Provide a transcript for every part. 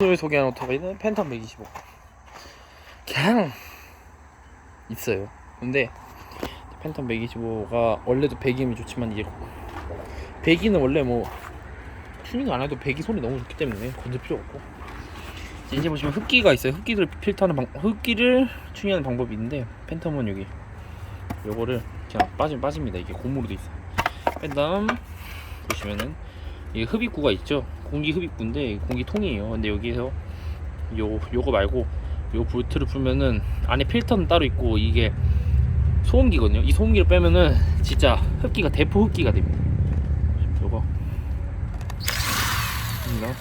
오늘 소개한 오토바이는 팬텀 125 그냥 있어요. 근데 팬텀 125가 원래도 배기음이 좋지만 이게 배기는 원래 뭐 튜닝 안 해도 배기 소리 너무 좋기 때문에 건들 필요 없고. 이제 보시면 흡기가 있어요. 흡기를 필터하는 방 흡기를 튜닝하는 방법이 있는데 팬텀은 여기. 요거를 그냥 빠지면 빠집니다. 이게 고무로 돼 있어요. 뺀다음 보시면은 이 흡입구가 있죠 공기 흡입구인데 공기통이에요. 근데 여기서 요 요거 말고 요 볼트를 풀면은 안에 필터는 따로 있고 이게 소음기거든요. 이 소음기를 빼면은 진짜 흡기가 대포 흡기가 됩니다. 요거. 있나?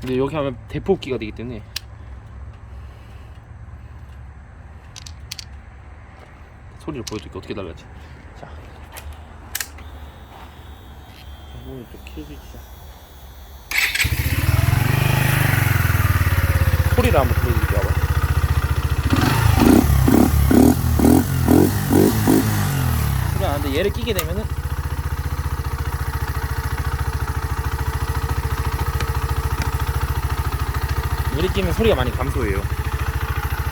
근데 여기 하면 대포 흡기가 되기 때문에. 소리를 보여줄게 어떻게 달라지? 자 이거는 또 켜주자 소리를 한번 봐봐. 소리 안 하는데 얘를 끼게 되면은? 얘를 끼면 소리가 많이 감소해요.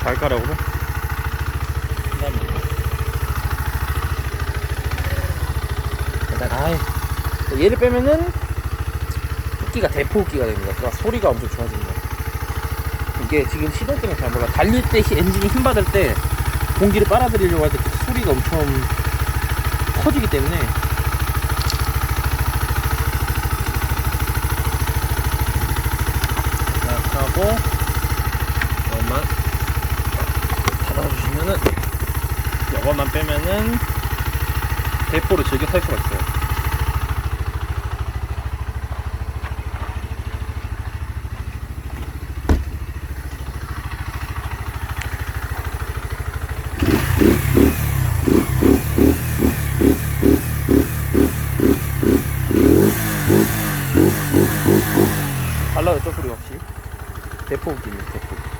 발가락으로 그다음에 일단 아이 얘를 빼면은 흡기가 대포 흡기가 됩니다. 그러니까 소리가 엄청 좋아집니다. 이게 지금 시동 때문에 잘 몰라. 달릴 때 히- 엔진이 힘 받을 때 공기를 빨아들이려고 할 때 소리가 엄청 커지기 때문에 하고 이것만 닫아주시면은 이것만 빼면은 대포를 즐겨 탈 수가 있어요. 달라졌죠 소리 없이? 대포 웃기입니다 대포